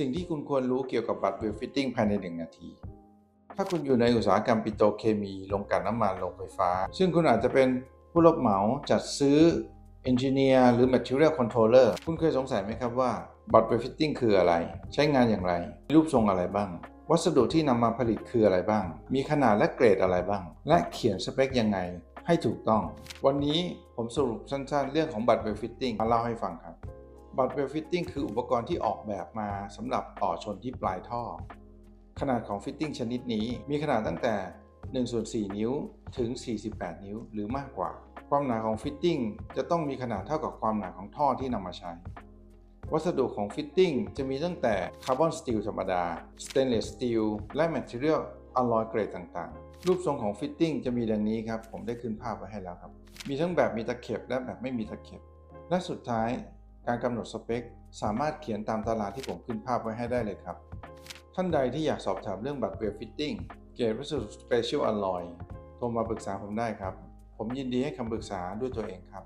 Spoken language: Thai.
สิ่งที่คุณควรรู้เกี่ยวกับบัตรเวลฟิตติ้งภายใน 1 นาที ถ้าคุณอยู่ในอุตสาหกรรมปิโตรเคมีโรงกันน้ำมันโรงไฟฟ้า ซึ่งคุณอาจจะเป็นผู้รับเหมาจัดซื้อเอนจิเนียร์หรือ Material Controller คุณเคยสงสัยไหมครับว่าบัตรเวลฟิตติ้งคืออะไร ใช้งานอย่างไร มีรูปทรงอะไรบ้าง วัสดุที่นำมาผลิตคืออะไรบ้าง มีขนาดและเกรดอะไรบ้าง และเขียนสเปคยังไงให้ถูกต้อง วันนี้ผมสรุปสั้นๆ เรื่องของบัตรเวลฟิตติ้งมาเล่าให้ฟังครับ บัตเวลฟิตติ้งคืออุปกรณ์ที่ออกแบบมาสำหรับต่อชนที่ปลายท่อ ขนาดของฟิตติ้งชนิดนี้มีขนาดตั้งแต่1ส่วน4นิ้วถึง 48 นิ้วหรือมากกว่า ความหนาของฟิตติ้งจะต้องมีขนาดเท่ากับความหนาของท่อที่นำมาใช้ วัสดุของฟิตติ้งจะมีตั้งแต่คาร์บอนสตีลธรรมดา สเตนเลสสตีลและแมทเทียลอลลอยเกรดต่างๆ รูปทรงของฟิตติ้งจะมีดังนี้ครับ ผมได้ขึ้นภาพไว้ให้แล้วครับ มีทั้งแบบมีตะเข็บและแบบไม่มีตะเข็บ และสุดท้าย การกำหนดสเปค สามารถเขียนตามตารางที่ผมขึ้นภาพไว้ให้ได้เลยครับ ท่านใดที่อยากสอบถามเรื่องบัตรเวลฟิตติ้งเกรดวัสดุสเปเชียลอลลอยโทรมาปรึกษาผมได้ครับ ผมยินดีให้คำปรึกษาด้วยตัวเองครับ